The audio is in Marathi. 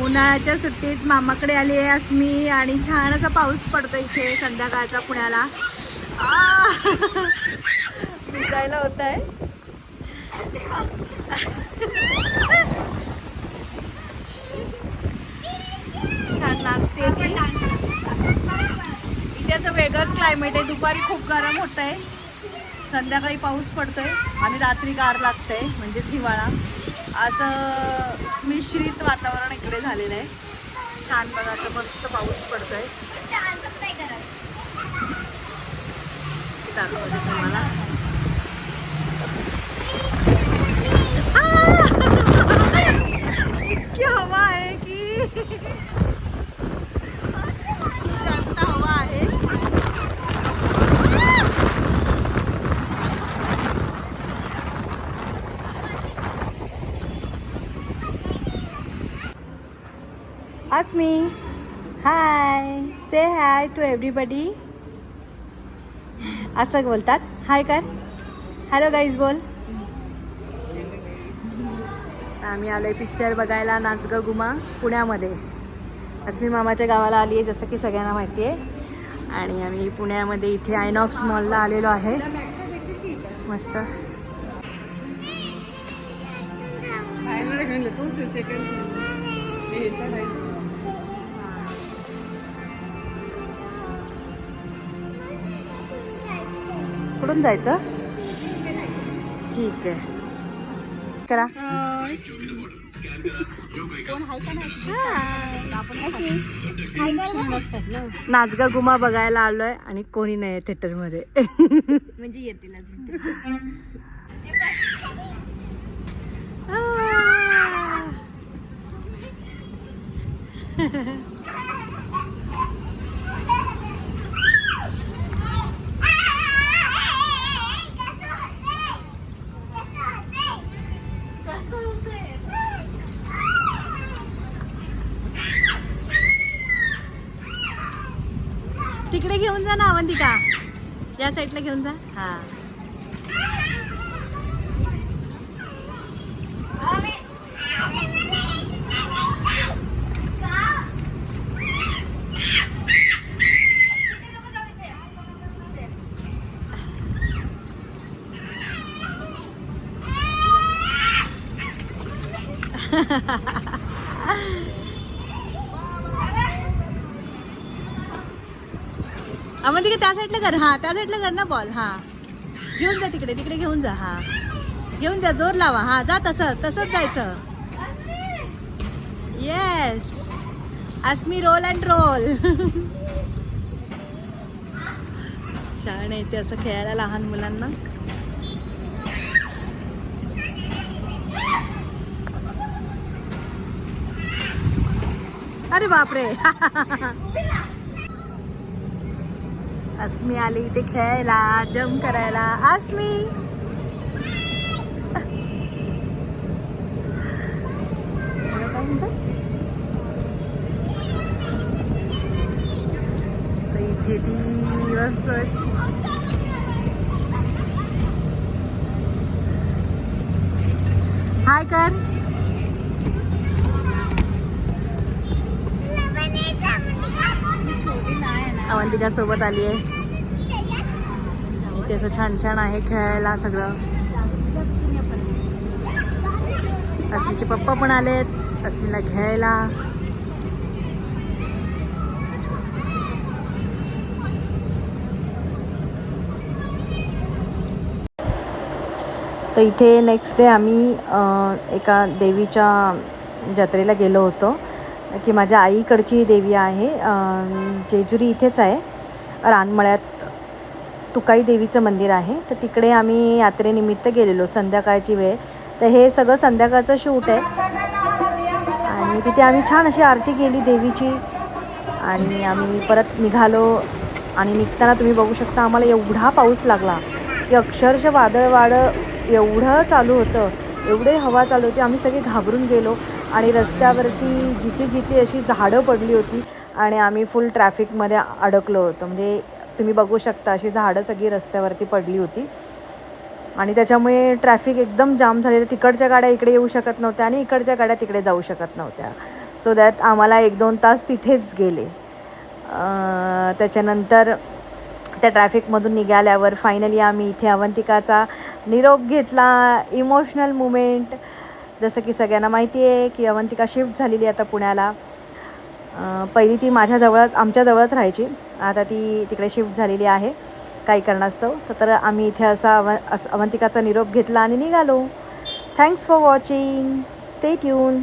उन्हाळ्याच्या सुट्टीत मामाकडे आली आहे अस्मी आणि छान असा पाऊस पडतो इथे संध्याकाळचा पुण्याला. भिजायला होत आहे. छान नाचते इथे असं वेगळंच क्लायमेट आहे. दुपारी खूप गरम होत आहे संध्याकाळी पाऊस पडतोय आणि रात्री गार लागतंय म्हणजेच हिवाळा. असं मिश्रित वातावरण इकडे झालेलं आहे. छान बघा असं मस्त पाऊस पडतोय. दाखवते तुम्हाला आ! इतकी हवा आहे की जास्त हवा आहे अस्मी हाय से हाय टू everybody. असं बोलतात. हाय कर. हॅलो गाईज बोल. आम्ही आलो आहे पिक्चर बघायला नाच ग गुमा पुण्यामध्ये. अस्मी मामाच्या गावाला आली आहे जसं की सगळ्यांना माहिती आहे. आणि आम्ही पुण्यामध्ये इथे आयनॉक्स मॉलला आलेलो आहे. मस्त. कुठून जायचं? ठीक आहे. करा. नाचगा गुमा बघायला आलोय आणि कोणी नाही थिएटरमध्ये. म्हणजे येतील तिकडे घेऊन जा ना अवंतिका. या साईडला घेऊन जा. हा. अवंतिका त्या साईडला कर. हा त्या साईडला कर ना बॉल हा. घेऊन जा तिकडे. तिकडे घेऊन जा. हा. घेऊन जा. जोर लावा. हा जा तसं. तसंच जायचं. येस अस्मी रोल अँड रोल छान आहे ते असं खेळायला लहान मुलांना. अरे बापरे. अस्मी आली इथे खेळायला जम करायला. अस्मी! काय म्हणतात? इथे ती हाय कर अवंतिका सोबत आली आहे इथे असं छान छान आहे खेळायला सगळं. अस्मीचे पप्पा पण आलेत अस्मीला घ्यायला. तर इथे नेक्स्ट डे आम्ही एका देवीच्या जत्रेला गेलो होतो. की माझ्या आईकडची देवी आहे जेजुरी इथेच आहे रानमळ्यात तुकाई देवीचं मंदिर आहे. तर तिकडे आम्ही यात्रेनिमित्त गेलेलो संध्याकाळची वेळ. तर हे सगळं संध्याकाळचं शूट आहे. आणि तिथे आम्ही छान अशी आरती केली देवीची. आणि आम्ही परत निघालो आणि निघताना तुम्ही बघू शकता आम्हाला एवढा पाऊस लागला की अक्षरशः वादळवाड एवढं चालू होतं एवढे हवा चालू होती आम्ही सगळे घाबरून गेलो. आणि रस्त्यावरती जिथे जिथे अशी झाडं पडली होती आणि आम्ही फुल ट्रॅफिकमध्ये अडकलो होतो. म्हणजे तुम्ही बघू शकता अशी झाडं सगळी रस्त्यावरती पडली होती. आणि त्याच्यामुळे ट्रॅफिक एकदम जाम झालेलं. तिकडच्या गाड्या इकडे येऊ शकत नव्हत्या आणि इकडच्या गाड्या तिकडे जाऊ शकत नव्हत्या. सो दॅट आम्हाला एक दोन तास तिथेच गेले. त्याच्यानंतर त्या ट्रॅफिकमधून निघाल्यावर फायनली आम्ही इथे अवंतिकाचा निरोप घेतला. इमोशनल मुमेंट जसं की सगळ्यांना माहिती आहे की अवंतिका शिफ्ट झालेली आता पुण्याला. पहिली ती माझ्याजवळच आमच्याजवळच राहायची. आता ती तिकडे शिफ्ट झालेली आहे काही कारणास्तव. तर तर आम्ही इथे असा अव अस अवंतिकाचा निरोप घेतला आणि निघालो. Thanks for watching stay tune